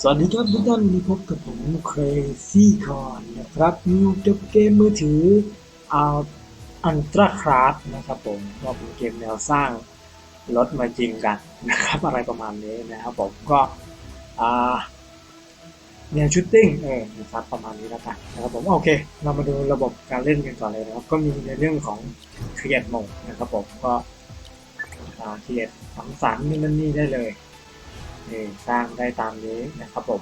สวัสดีครับทุกท่านวันนี้พบกับผม Crazy Con นะครับอยู่กับเกมมือถือเอาอันตราคราฟนะครับผมก็เป็นเกมแนวสร้างรถมายิงกันนะครับ อะไรประมาณนี้นะครับผมก็อ่าแนวชูตติ้งเออนะครับประมาณนี้แล้วกันนะครับผมโอเค เรามาดูระบบการเล่นกันก่อนเลยนะครับ ก็มีในเรื่องของ Create Mode นะครับผมก็อ่า Create สังสรรค์นี่นั่นนี่ได้เลย นี่สร้างได้ตามนี้นะครับผม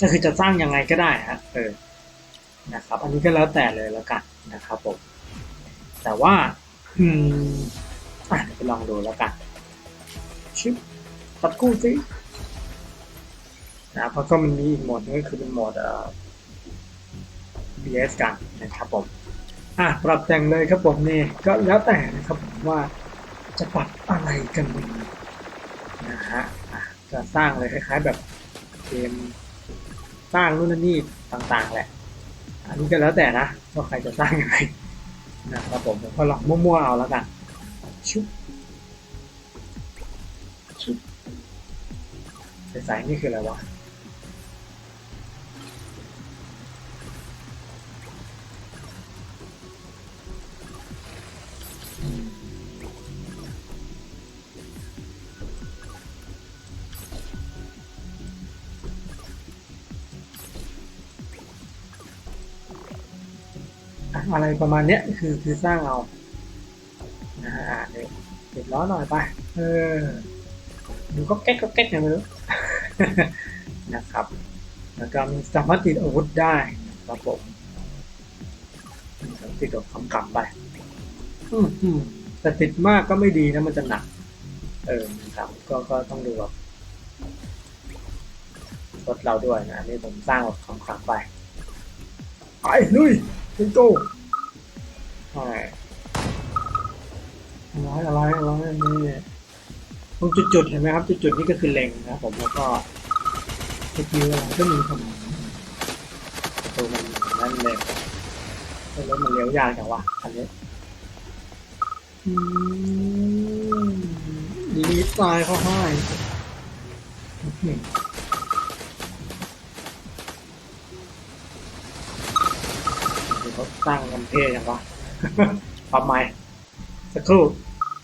ก็คือจะสร้างยังไงก็ได้ฮะเออนะครับ อันนี้ก็แล้วแต่เลยแล้วกันนะครับผมแต่ว่าอืมอะไปลองดูแล้วกันชิปตัดกู้สินะเพราะก็มันมีอีกโหมดนึงก็คือเป็นโหมดเอ่อ BS กันนะครับผมอะปรับแต่งเลยครับผมนี่ก็แล้วแต่นะครับผมว่าจะปรับอะไรกันดี ฮะจะสร้างเลยคล้ายๆแบบเกมสร้างนู่นนนนี่ต่างๆ แหละ อันนี้ก็แล้วแต่นะว่าใครจะสร้างยังไงนะครับผมผมก็ลองมั่วๆเอาแล้วกันชุบชุบสายนี่คืออะไรวะ อะไรประมาณเนี้ยคือคือสร้างเอานะฮะอะเดี๋ยวเด็ดล้อหน่อยไป เออดูก็แก๊กก็แก๊กอย่างไม่รู้นะครับ แล้วก็มีสามารถติดอาวุธได้นะครับผมติดกับคำกำไปอืมอืมแต่ติดมากก็ไม่ดีนะมันจะหนัก เออนะครับก็ก็ต้องดูแบบรถเราด้วยนะนี่ผมสร้างแบบคำขังไปไปลุย เลโก้ใช่อะไรอะไรอะไรนี่ตรงจุดๆเห็นไหมครับจุดๆนี่ก็คือเล็งนะครับผมแล้วก็สกิลอะไรก็มีสมองตัวมันนั่นเลยรถมันเลี้ยวยากจังวะอันนี้ดีตายเขาให้ อื้างกันเท่ยังวะทำไมสักครู่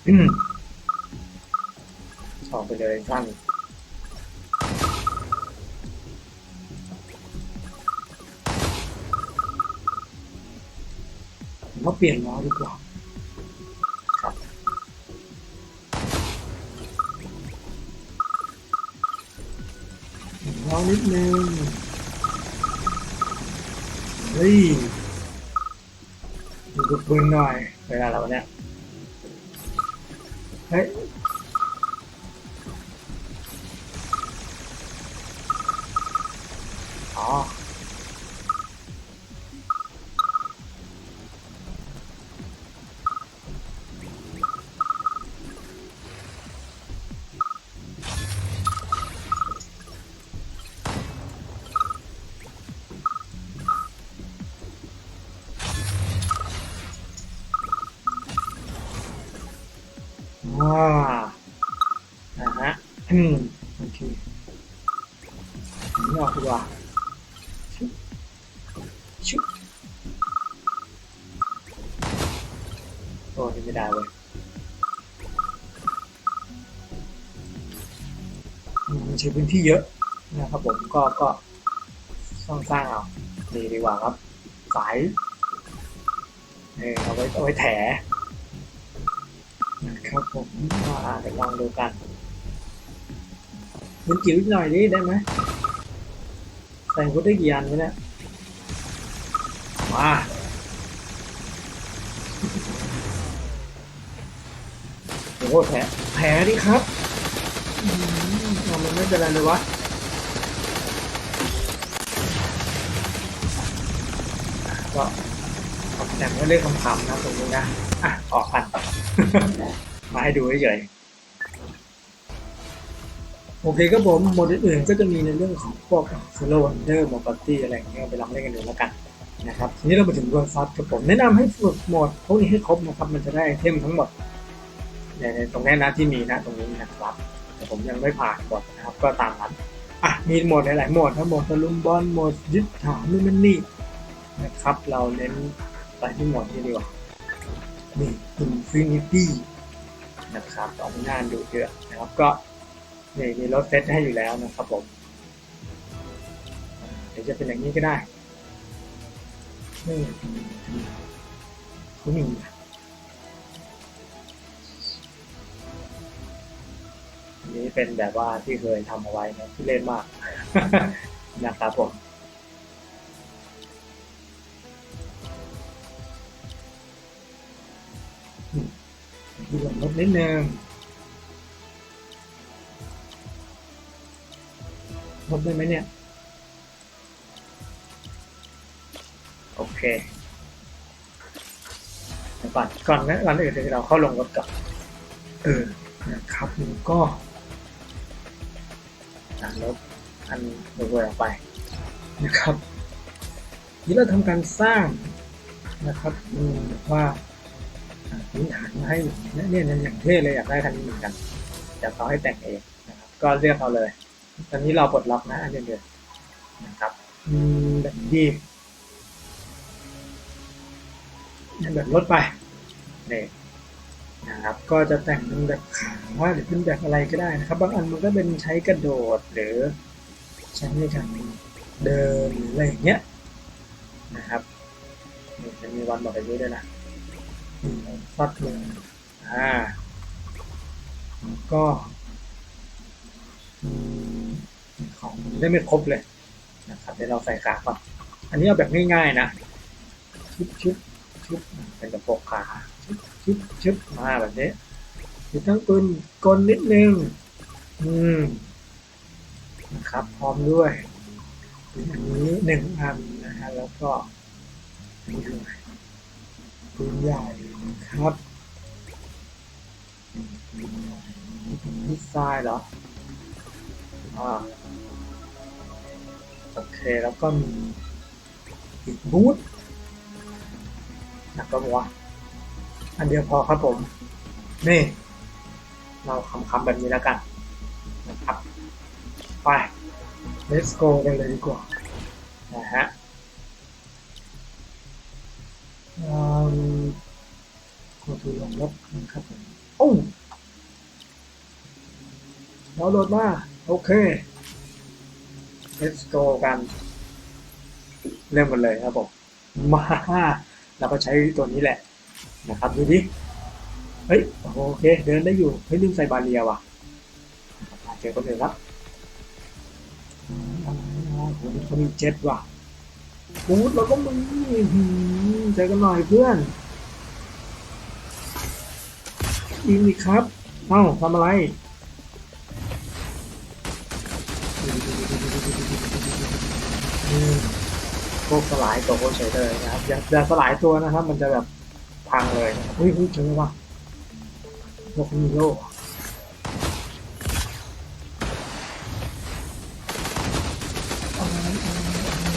อืมออกไปเลยสั้นผมว่าเปลี่ยนล้อดีกว่าครับล้อนิดนึงเฮ้ย ดูกระปืนหน่อยเวลาเราเนี่ยเฮ้ยอ๋อ อืมโอเคนี่ออกดีกว่าชุบชุบโอ้ยไม่ได้เว้ยมันใช้พื้นที่เยอะนะครับผมก็ก็ต้องสร้างเอาดีดีกว่าครับ สายเออเอาไว้เอาไว้แถนะครับผมอ่าเดี๋ยวลองดูกัน มันจิ๋วหน่อยดิได้ไหมใส่พุทได้กี่อันวะเนี่ยมาโอ้โหแผลแผลดิครับอืมเอามันไม่เป็นไรเลยวะก็แต่งไว้เรื่องคำๆนะตรงนี้นะ อะ ออกกันมาให้ดูเฉย โอเคครับผมโหมดอื่นๆก็จะมีในเรื่องของพวกโซโล่วันเดอร์โหมดปาร์ตี้อะไรอย่างเงี้ยไปลองเล่นกันดูแล้วกันนะครับทีนี้เรามาถึงดวลซับครับผมแนะนำให้ฝึกโหมดพวกนี้ให้ครบนะครับมันจะได้ไอเทมทั้งหมดในตรงนี้นะที่มีนะตรงนี้นะครับ แต่ผมยังไม่ผ่านกดนะครับก็ตามนั้นอะมีโหมดหลายๆโหมดทั้งโหมดตะลุมบอลโหมดยึดฐานนู่นนั่นนี่นะครับ เราเน้นไปที่โหมดนี้ดีกว่านี่ Infinity นะครับสองงานดูเดือดนะครับก็ นี่มีรถเซตให้อยู่แล้วนะครับผมเดี๋ยวจะเป็นอย่างนี้ก็ได้นี่คุณหนึ่งนี้เป็นแบบว่าที่เคยทำเอาไว้นะที่เล่นมากนะครับผมดูลดนิดนึง ลดได้ไหมเนี่ย โอเคก่อนก่อนนะก่อนอื่นเราเข้าลงรถก่อนเออนะครับก็ตัดลบอันรวยๆออกไปนะครับนี่เราทำการสร้างนะครับว่าพื้นฐานมาให้เนี่ยเนี่ยอย่างเท่เลยอยากได้คันนี้เหมือนกันแต่เขาให้แต่งเองนะครับก็เลือกเอาเลย ตอนนี้เราปลดล็อกนะอันเดียวนะครับอืมแบบดีเนี่ยแบบลดไปเนี่ยนะครับ ก็จะแต่งเป็นแบบขาว่าหรือเป็นแบบอะไรก็ได้นะครับ บางอันมันก็เป็นใช้กระโดดหรือใช้ในการเดินหรืออะไรอย่างเงี้ยนะครับนี่จะมีวันบอกอายุด้วยนะฟัดเลยอ่าก็อืม ของได้ไม่ครบเลยนะครับเดี๋ยวเราใส่ขาก่อนอันนี้เอาแบบง่ายๆนะชุบชุบชุบเป็นกระโปรงขาชุบชุบชุบมาแบบนี้มีทั้งปืนกลนิดนึงอืมนะครับ พร้อมด้วยอันนี้หนึ่งอันนะฮะแล้วก็อันนี้ด้วยปืนใหญ่นะครับมิสไซล์เหรอ อ่าโอเคแล้วก็มีอีกบูทหนักก็บอกว่าอันเดียวพอครับผม นี่ เราคำๆแบบนี้แล้วกันนะครับไป let's go กันเลยดีกว่านะฮะอืมก็คือลงลบนะครับผมโอ้ดาโหลดมา โอเค let's go กัน เริ่มกันเลยครับผม มาเราก็ใช้ตัวนี้แหละนะครับดูดิเฮ้ยโอเค เดินได้อยู่ เฮ้ยลืมใส่บาเรียว่ะเจอคนอื่นครับอ๋อโหนี่เขามีเจ็ตว่ะบูธเราก็มีหืมเจอกันหน่อยเพื่อนยิงดิครับ เอ้าทำอะไร พวกสลายตัวโคเฉยเลยนะครับอย่าอย่าสลายตัวนะครับ มันจะแบบพังเลยเฮ้ยเฮ้ยเจอว่ะพวกมีโลก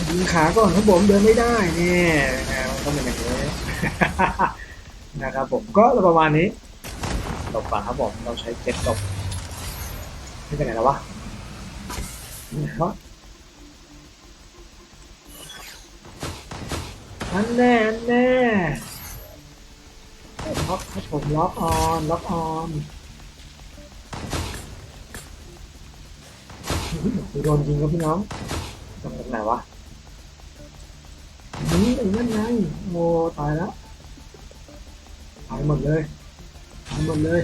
ยิงขาก่อนครับผมเดินไม่ได้เนี่ยมันต้องเป็นอย่างนี้นะครับผมก็ประมาณนี้ตบก่อนครับผมเราใช้เจ็ตตบนี่เป็นไงแล้ววะ อันแน่อันแน่ล็อกครับผมล็อกออนล็อกออนโดนยิงครับพี่น้องตรงไหนวะนี่ไอ้นั่นไงโมตายแล้วตายหมดเลยตายหมดเลย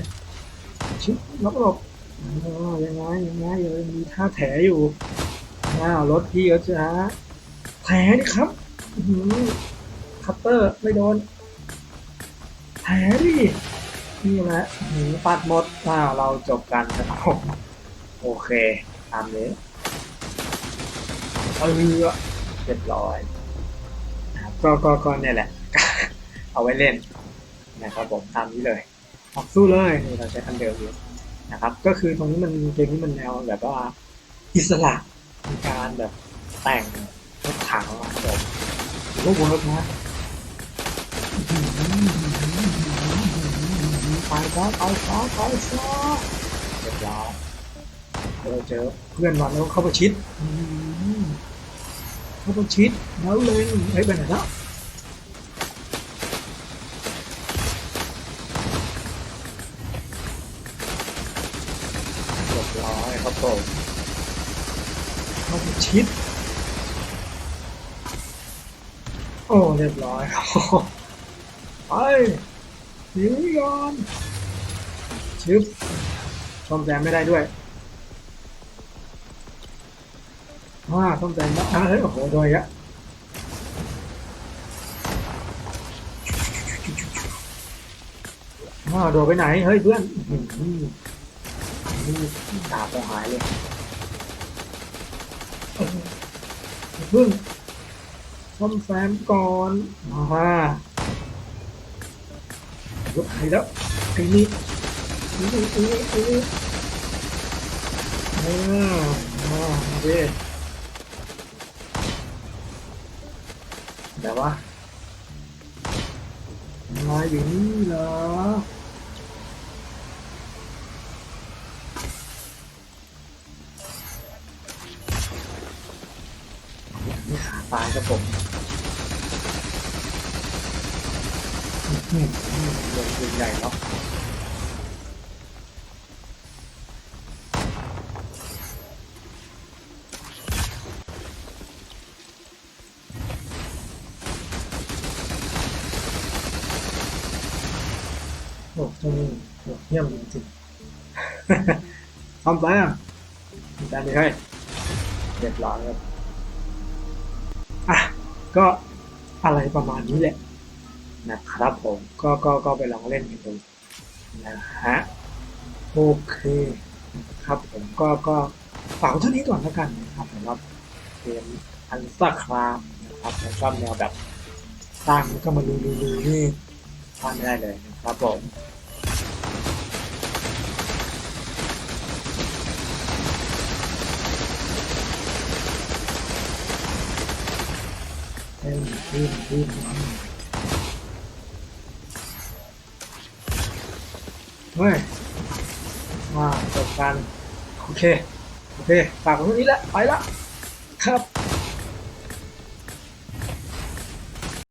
ชิบล็อกหลบ อ๋อยังไงยังไงยังมีท่าแถอยู่อ้าวรถพี่ก็จะแถนี่ครับคัตเตอร์ไม่โดนแผลดินี่แหละหืมปัดหมดอ้าวเราจบกันนะครับโอเคตามนี้เออเรียบร้อยก็ก็ก็เนี่ยแหละ เอาไว้เล่นนะครับผมตามนี้เลยออกสู้เลยเราใช้คันเดิมอยู่ นะครับ ก็คือตรงนี้มันเกมนี้มันแนวแบบว่าอิสระมีการแบบแต่งรถถังนะครับผมก็เวิร์กนะไปซะไปซะไปซะเรียบร้อยเราเจอเพื่อนมันแล้วเข้าประชิดเข้าประชิดแล้วเลยเฮ้ยไปไหนแล้ว ครับผมเข้าชิด โอ้เรียบร้อยครับไปหนีก่อนชึบซ่อมแซมไม่ได้ด้วยว้าซ่อมแซมแล้วอะเฮ้ยโอ้โหโดนอีกแล้วว้าโดนไปไหน เฮ้ยเพื่อนอ นี่ดาบเราหายเลยเออเพิ่งซ่อมแซมก่อนมารถไถแล้วไอ้นี่นี่ไอ้นี่นี่อ่าอ่าโอเคแต่ว่ามาอยู่นี่เหรอ นี่ขาตายครับผมอืมอืมเรื่องใหญ่เนาะโอ้เจ้านี่โหดเยี่ยมจริงๆทำไปอะได้เลยให้เรียบร้อยครับอะ ก็อะไรประมาณนี้แหละนะครับผมก็ก็ก็ไปลองเล่นกันดูนะฮะโอเคครับผมก็ก็ฝากไว้เท่านี้ก่อนแล้วกันนะครับสำหรับเกมอันซ่าครามนะครับแล้วก็แนวแบบสร้างแล้วก็มาลุยๆๆนี่พลาดไม่ได้เลยนะครับผม เฮ้ยขึ้นขึ้น เฮ้ยมาจบกัน โอเค โอเค ฝากไว้เท่านี้แหละ ไปละ ครับ